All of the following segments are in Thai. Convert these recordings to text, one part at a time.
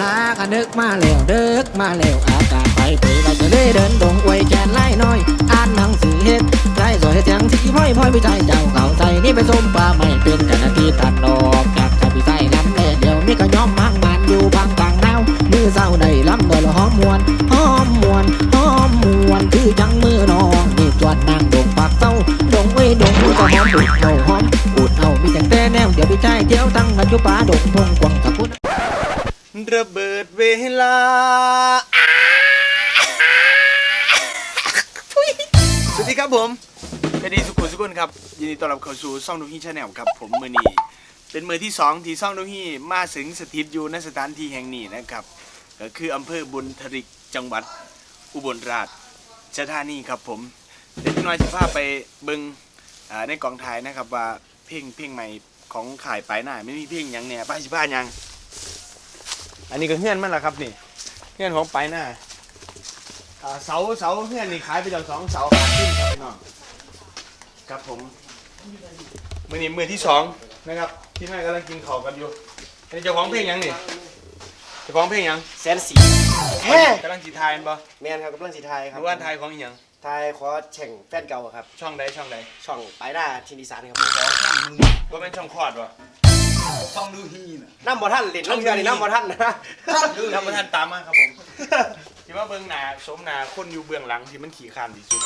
นึกมาแล้วเดึกมาแล้วอากาศไปปีเราจะได้เดินดงอวยแกนไล่น้อย อ่านหนังสือเฮ็ดไรสวยเฮ็ดเสียงสีพ่อยพ่อยไปใจเจ้าเขาใจนี่ไปส้มปลาไม่เป็นกันนาทีตันดอกจากจะไปใส่ลำแล่เดียวมีก็ย้อมมังมันอยู่บางกลางแนวมือเศร้าได้ลำโดยละหอมมวนหอมมวนหอมมวนคือจังมือน้องนี่จวนนางดงปากเศร้าดงเว้ยดงก็หอมอุดเอาหอมอุดเอามีแต่แต่แนวเดี๋ยวไปใจเที่ยวตั้งกันอยู่ป่าดงพงกวางกับ ระเบิดเวลาสวัสดีครับผมสวัสดีสุขุมสุขุนครับยินดีต้อนรับเข้าสู่ซ่องนุฮีชาแนลครับ ผมมือนีเป็นมือที่สองที่ซ่องนุฮีมาถึงสถิตอยู่ณสถานที่แห่งนี้นะครับก็คืออำเภอบุญทริกจังหวัด อุบลราชธานีครับผมเดี๋ยวพี่น้อยจะพาไปเบิงอ่าในกองถ่ายนะครับว่าเพลงเพลงใหม่ของข่ายปลายหน้าไม่มีเพลงหยังเนี่ยป้าสิบ้าหยัง อันนี้ก็เฮือนมันแหละครับนี่เฮือนของไปหน้าอ่าเสาเสาเฮือนนี่ขายไปแล้วสองเสาขาขึ้นครับพี่น้องครับผมมือนี้มือที่สองนะครับที่แม่กำลังกินข้าวกันอยู่อันนี้เจ้าของเพลงหยังนี่เจ้าของเพลงหยังแสนสีแฮ่กำลังสีทายมันปะแมนครับกำลังสีไทยหครับรือว่าทายของอีหยังไทยขอแข่งแฟนเก่าครับ ช่องใดช่องใดช่องไปหน้าทีนีสานครับผมก็เป็นช่องคลอดวะ น้ำบ่ท่านเล่นน้ำเดือนนี่น้ำบ่ท่านนะท่านประธานตามมาครับผมที่ว่าเบื้องหน้าสมหน้าคนอยู่เบื้องหลังที่มันขี่คานที่สุด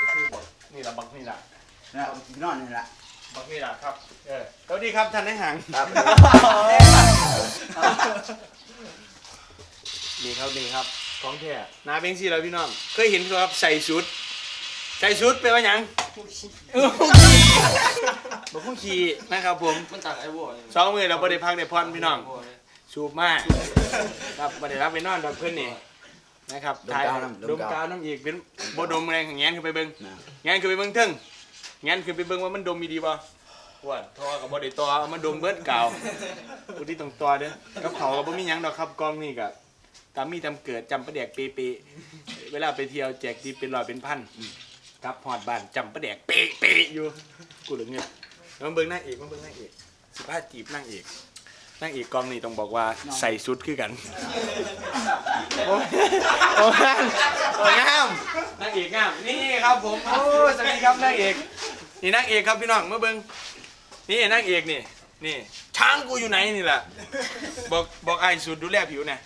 ก็คือบอกนี่ละบักนี่ละนะพี่นอนนี่แหละบักนี่ละครับ เออสวัสดีครับท่านนายหางครับนี่ครับนี่ครับของแท้นาเป็นสิแล้วพี่น้อง เคยเห็นครับใส่ชุด ใส่ชุดไปลว่าหยังเออผู้ขี่ บอกผู้ขี่นะครับผมมันต่างไอ้วัวสองมือเราบ่ได้พักได้พรพี่น้องสูบมากครับบ่ได้รับไปนอนดอกเพิ่นนี่นะครับถ่ายดมกาวน้ำอีกเป็นบ่ดมแรงแงนขึ้นไปเบิ่งนะแงนขึ้นไปเบิ่งเทึงแงนขึ้นไปเบิ่งว่ามันดมมีดีบ่ว่าทอกับบ่ได้ต่อเอามาดมเบิดกาวกูที่ต้องต่อเด้อกับเขาก็บ่มีหยังดอกครับกองนี่ก็ตามมีตามเกิดจำประแดกเปๆเวลาไปเที่ยวแจกดีเป็นร้อยเป็นพัน กลับฮอดบ้านจำประแดกเปๆอยู่ กูเหลือเงี้ยแล้วมาเบิ่งนางเอกมาเบิ่งนางเอกสิพาจีบนางเอกนางเอกกองนี่ต้องบอกว่าใส่ชุดคือกันโอ้โอ้งามโอ้งามนางเอกงามนี่ครับผมโอ้สวัสดีครับนางเอกนี่นางเอกครับพี่น้องมาเบิ้งนี่นางเอกนี่นี่ช้างกูอยู่ไหนนี่แหละบอกบอกไอ้สูตรดูแลผิวนะ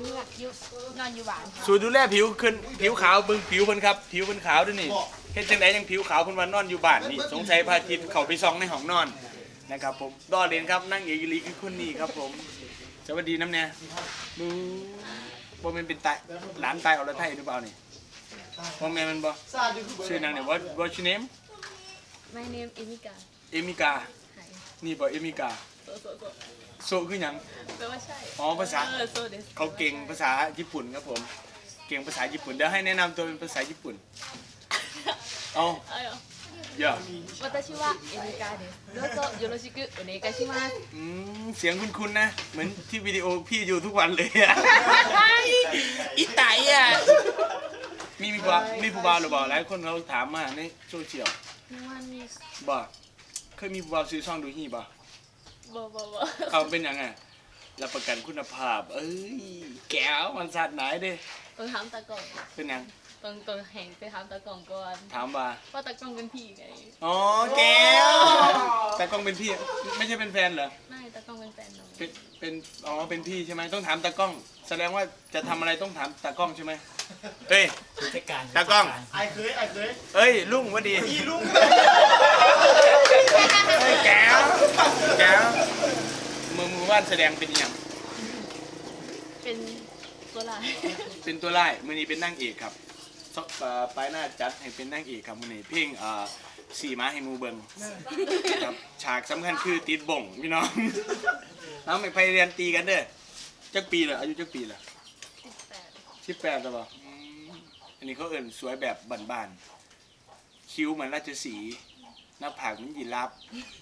เลือกยุนอนอยู่บ้านค่ะสูตรดูแลผิวขึ้นผิวขาวเบิ้งผิวเพิ่นครับ ผิวเพิ่นขาวด้วยนี่เฮ็ดจังไดยังผิวขาวเพิ่นว่านอนอยู่บ้านนี่สงสัยพระอาทิตย์เข้าไปส่องในห้องนอนนะครับผมดอเรียนครับนางเอกอีหลีคือคนนี้ครับผมสวัสดีน้ำเนี่ยดูบ่แม่นเป็นตายหลานตายอรไทยหรือเปล่านี่บ่แม่นมันบ่ชื่อนางเนี่ย what what's your name My name เอมิกาเอมิกาไนี่บ่เอมิกา โซโซโซ โซคือหยัง แปลว่าใช่ อ๋อภาษา เออโซเดส เขาเก่งภาษาญี่ปุ่นครับผม เก่งภาษาญี่ปุ่น เดี๋ยวให้แนะนำตัวเป็นภาษาญี่ปุ่น เอา เอ้ย อย่า 私はエミカですどうぞよろしくお願いします อืมเสียงคุ้นๆนะ เหมือนที่วิดีโอพี่อยู่ทุกวันเลยอะ อีไตอ่ะ มีมีผู้บ่าวมีผู้บ่าวหรือเปล่าหลายคนเขาถามมาในโซเชียล 日本に บ่เคยมีผู้บ่าวซื้อช่องดูฮี่บ่ บ่บ่บ่เขาเป็นยังไงรับประกันคุณภาพ เอ้ย แก้วมันสัตว์ไหนดิต้องถามตากล้องเป็นยังต้องต้องแหงไปถามตากล้องก่อนถามว่า ว่าตากล้องเป็นพี่ไงอ๋อ แก้วตากล้องเป็นพี่ ไม่ใช่เป็นแฟนเหรอ ไม่ตากล้องเป็นแฟนเป็น เป็น อ๋อ เป็นพี่ใช่ไหมต้องถามตากล้อง แสดงว่าจะทำอะไรต้องถามตากล้องใช่ไหมเฮ้ยตากล้อง ไอ้เคยไอ้เคยเฮ้ยลุงหวัดดี อีลุง ว่านแสดงเป็นอหย่างเป็นตัวลายเป็นตัวไล่มือนี้เป็นนางเอกครับซอกเอ่อปลายหน้าจัดให้เป็นนางเอกครับมือนี้เพลงเอ่อสี่ม้าให้หมูเบิงครับฉากสำคัญคือติดบ่งพี่น้องน้องไม่ไปเรียนตีกันเด้อจักปีเหรออายุจักปีเหรอ สิบแปดสิบแปดหรอเปล่าอืมอันนี้เขาเอิ่นสวยแบบบ้านๆ คิ้วเหมือนราชสีห์หน้าผากเหมือนยีราฟ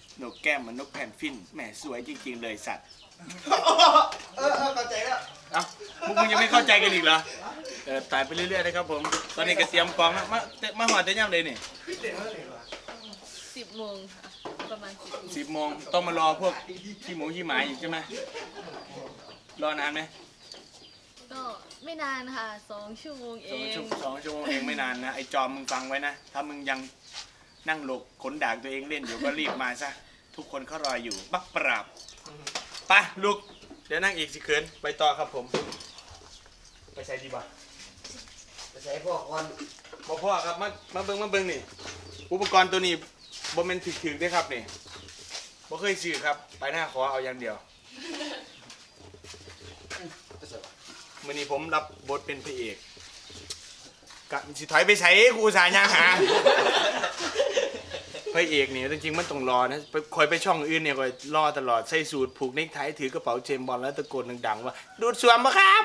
โหนกแก้มเหมือนนกแผ่นฟินแหมสวยจริง ๆ เลยสัตว์เออเออเข้าใจแล้วเอ้าพวกมึงยังไม่เข้าใจกันอีกเหรอเออตายไปเรื่อยๆนะครับผม ตอนนี้ก็เตรียมกองแล้วมาเตมาหอดจะย่ำเลยนี่สิบโมงค่ะประมาณสิบโมงสิบโมงต้องมารอพวกขี้หมูขี้หมาอีกใช่ไหมรอนานไหมก็ไม่นานค่ะสองชั่วโมงเอสองง ชั่วสองชั่วโมงเองไม่นานนะไอ้จอมมึงฟังไว้นะ ถ้ามึงยัง นั่งหลกขนดากตัวเองเล่นอยู่ก็รีบมาซะ ทุกคนเขารออยู่ บักปราบไปลูกเดี๋ยวนั่งอีกสิเขินไปต่อครับผม ไปใช้ดีบ่าไปใส่พวกก่อนบ่พ่อครับมามาเบิ่งมาเบิ่งนี่ อุปกรณ์ตัวนี้บ่แม่นถึกๆเด้ครับนี่บ่เคยซื้อครับ ไปหน้าขอเอาอย่างเดียวไปใส่มื่อนี้ผมรับบทเป็นพระเอกกะสิถอยไปใช้ครูสายยางหา พระเอกเนี่ยจริงๆมันต้องรอนะคอยไปช่องอื่นเนี่ยคอยรอตลอดใส่สูตรผูกเนคไทถือกระเป๋าเจมส์บอลแล้วตะโกนดังๆว่า ดูดสวมปะครับ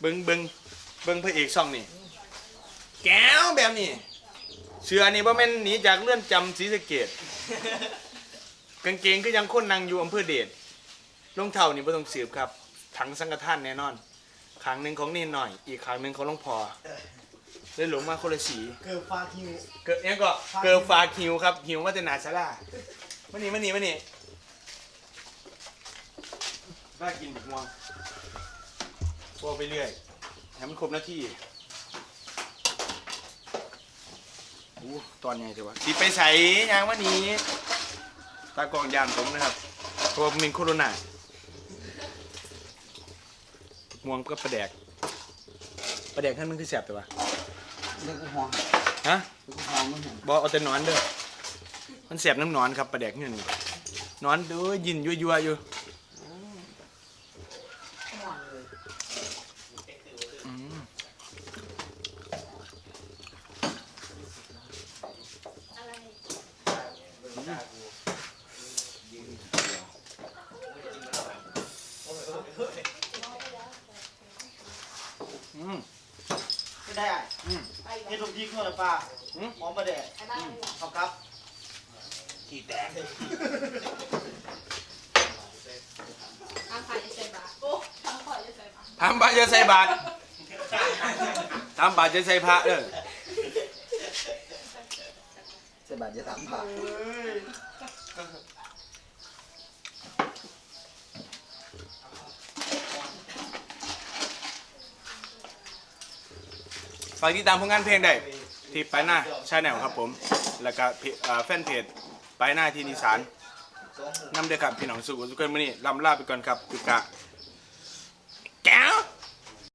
เบิงเบิงเบิงพระเอกช่องนี่แก้วแบบนี้เสือนี่บ่แม่นหนีจากเลื่อนจำศรีสะเกดกางเกงก็ยังค้นนางอยู่อำเภอเดชรองเท้านี่บ่ต้องสืบครับถังสังฆทานแน่นอนขางหนึ่งของนี่หน่อย อีกขางหนึ่งของหลวงพอ เลยหลงมาคนละสีเกิดฟ้าคิว เกิดเนี่ยก็เกิดฟาคิวครับหิวมาแต่หนาซาลามานี่มานี่มานี่น่ากินบักม่วงพวกไปเรื่อยให้มันครบหน้าที่อู้ตอนใหญ่จังวะสิไปใส่ยางวันนี้ ตากล้องยานผมนะครับเพราะว่ามันโคโรนาบักม่วงก็ประแดกประแดกท่านมันคือแสบแต่ว่า เรื่องหอมฮะเรื่องหอมมันเห็นบอเอาแต่หนอนเด้อมันเสียบน้ำหนอนครับปลาแดกเงินนี่หนอนเด้อยินยั่วๆอยู่อืมอืมไม่ได้ เฮ็ดลูกยิกเมื่อป้าอืมหอมมาแดดครับครับขี้แตกทางฝ่ายจะใส่บาตรโอ้ทางฝ่ายจะใส่บาตรทำบาตรจะใส่บาตรทำบาตรจะใส่พระเด้อใส่บาทจะสามบา ฝากติดตามผลงานเพลงได้ที่ไปหน้าชาแนลครับผม แล้วก็เพจอ่าแฟนเพจไปหน้าที่นิสานนำเด้อครับพี่น้องสุขสุขกันมื่อนี้ลำลาไปก่อนครับคือกะ